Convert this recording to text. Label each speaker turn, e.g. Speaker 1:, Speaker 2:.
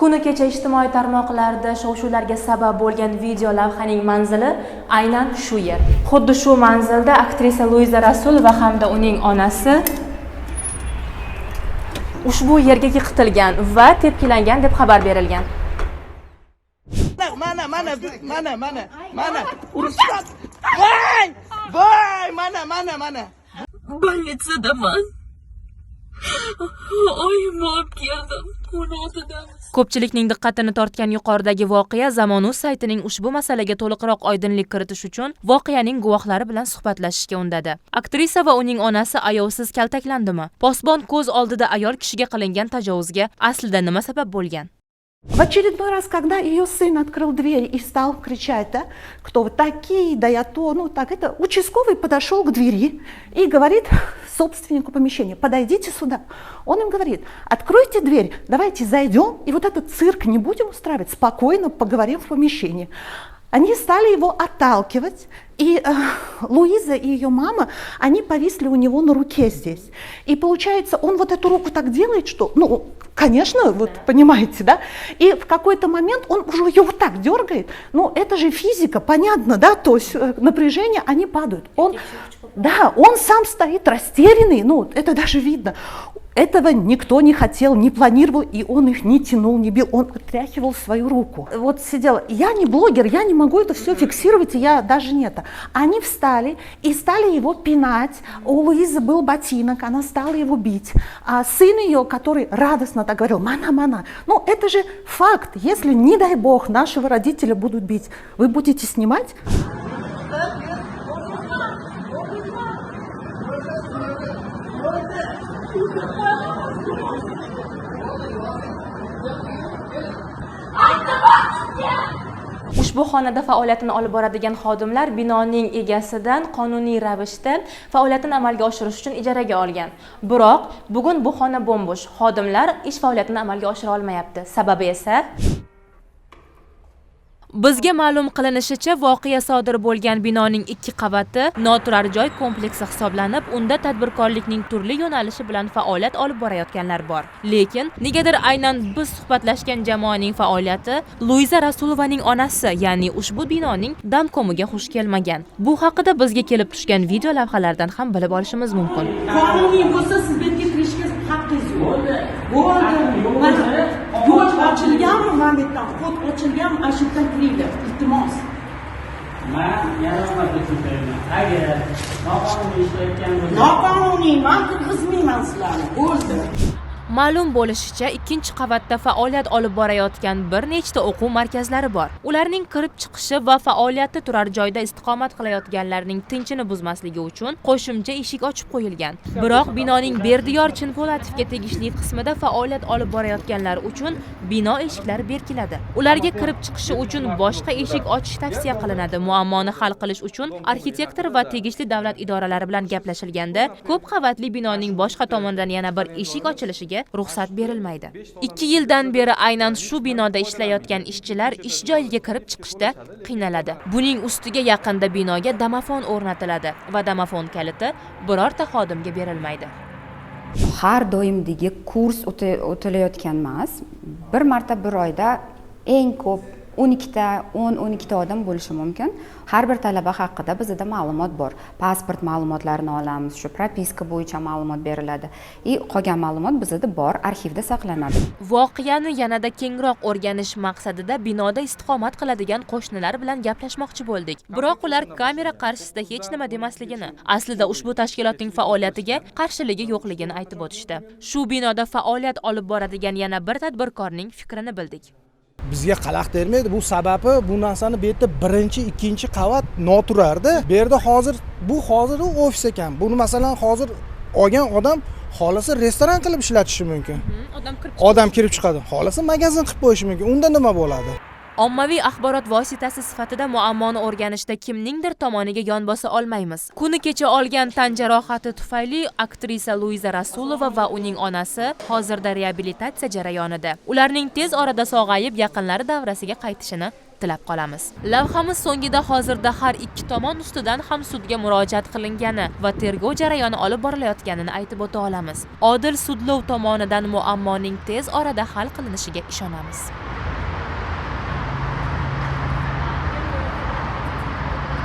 Speaker 1: kuni kecha ijtimoiy tarmoqlarda shov shuvlarga sabab bo'lgan video lavhaning manzili aynan shu yer. Xuddi shu manzilda aktrisa luiza rasulova hamda uning onasi ushbu yerga yiqitilgan va tepkilangan deb xabar berilgan.
Speaker 2: Mana mana mana mana mana urushgan voy! Voy! Mana mana mana.
Speaker 3: Больницadaman. Oyimni olib keldim.
Speaker 1: Ko'pchilikning diqqatini tortgan yuqoridagi voqea zamonu saytining ushbu masalaga to'liqroq oydinlik kiritish uchun voqeaning guvohlari bilan suhbatlashishga undadi. Aktrisa va uning onasi ayovsiz kaltaklandimi? Posbon ko'z oldida ayol kishiga qilingan tajovuzga aslida nima sabab bo'lgan?
Speaker 4: В очередной раз, когда ее сын открыл дверь и стал кричать, да, кто вы такие, да я то, ну так это, участковый подошел к двери и говорит собственнику помещения, подойдите сюда. Он им говорит, откройте дверь, давайте зайдем и вот этот цирк не будем устраивать, спокойно поговорим в помещении. Они стали его отталкивать, и э, Луиза и ее мама, они повисли у него на руке здесь. И получается, он вот эту руку так делает, что, ну, конечно, вот понимаете, да? И в какой-то момент он уже ее вот так дергает. Ну, это же физика, понятно, да? То есть э, напряжение, они падают. Он, да, он сам стоит растерянный, ну, это даже видно. Этого никто не хотел, не планировал, и он их не тянул, не бил, он отряхивал свою руку. Вот сидела, я не блогер, я не могу это все фиксировать, и я даже не это. Они встали и стали его пинать. У Луизы был ботинок, она стала его бить. А сын ее, который радостно так говорил, мана, мана. Ну, это же факт. Если, не дай бог, нашего родителя будут бить, вы будете снимать?
Speaker 1: Ushbu xonada faoliyatini olib boradigan xodimlar binoning egasidan qonuniy ravishda faoliyatini amalga oshirish uchun ijaraga olgan. Biroq bugun bu xona bo'm-bo'sh. Xodimlar ish faoliyatini amalga oshira olmayapti. Sababi esa bizga ma'lum qilinishicha voqea sodir bo'lgan binoning ikki qavati noturar joy kompleksi hisoblanib unda tadbirkorlikning turli yo'nalishi bilan faoliyat olib borayotganlar bor. Lekin negadir aynan biz suhbatlashgan jamoaning faoliyati luiza rasulovaning onasi ya'ni ushbu binoning damkomiga xush kelmagan. Bu haqida bizga kelib tushgan video lavhalardan ham bilib olishimiz mumkin.
Speaker 5: Qonuniy bo'lsa siz bu yerga kirishga haqqingiz yo'q. Bo'ldi. Mana ochilganmi mana bu yerdan ana shu yerdan kiringlar iltimos.
Speaker 6: Man yana nima tushuntirayman agar noqonuniy ishlayotgan bo'lsa
Speaker 5: noqonuniy man kirgizmayman sizlarni. Bo'ldi
Speaker 1: Ma'lum bo'lishicha, ikkinchi qavatda faoliyat olib borayotgan bir nechta o'quv markazlari bor. Ularning kirib chiqishi va faoliyati turar joyda istiqomat qilayotganlarning tinchini buzmasligi uchun qo'shimcha eshik ochib qo'yilgan. Biroq binoning Berdiyor Chinpo'latovga tegishli qismida faoliyat olib borayotganlar uchun bino eshiklari berkiladi. Ularga kirib chiqishi uchun boshqa eshik ochish tavsiya qilinadi. Muammoni hal qilish uchun arxitektor va tegishli davlat idoralari bilan gaplashilganda, ko'p qavatli binoning boshqa tomonidan yana bir eshik ochilishiga ruxsat berilmaydi. 2 yildan beri aynan shu binoda ishlayotgan ishchilar ish joyiga kirib chiqishda qiynaladi. Buning ustiga yaqinda binoga domofon o'rnatiladi va domofon kaliti birorta xodimga berilmaydi.
Speaker 7: har doimdagi kurs o'tilayotgan emas bir marta bir oyda eng ko'p o'n ikkita o'n o'n ikkita odam bo'lishi mumkin har bir talaba haqida bizda ma'lumot bor pasport ma'lumotlarini olamiz shu propiska bo'yicha ma'lumot beriladi и qolgan ma'lumot bizada bor arxivda saqlanadi
Speaker 1: Voqeani yanada kengroq o'rganish maqsadida binoda istiqomat qiladigan qo'shnilar bilan gaplashmoqchi bo'ldik. Biroq ular kamera qarshisida hech nima demasligini, aslida ushbu tashkilotning faoliyatiga qarshiligi yo'qligini aytib o'tishdi. Shu binoda faoliyat olib boradigan yana bir tadbirkorning fikrini bildik.
Speaker 2: Bizga qalaq termaydi bu sababi bu narsani bu yerda birinchi ikkinchi qavat noturarda bu yerda hozir bu hozir ofis ekan. Buni masalan hozir olgan odam xohlasa restoran qilib ishlatishi mumkin. Odam kirib chiqadi. Xohlasa magazin qilib qo'yishi mumkin. Unda nima bo'ladi
Speaker 1: Ommaviy axborot vositasi sifatida muammoni o'rganishda kimningdir tomoniga yon bosa olmaymiz. Kuni kecha olgan tan jarohati tufayli aktrisa Luiza Rasulova va uning onasi hozirda reabilitatsiya jarayonida. Ularning tez orada sog'ayib, yaqinlari davrasiga qaytishini tilab qolamiz lavhamiz so'ngida hozirda har ikki tomon ustidan ham sudga murojaat qilingani va tergov jarayoni olib borilayotganini aytib o'ta olamiz odil sudlov tomonidan muammoning tez orada hal qilinishiga ishonamiz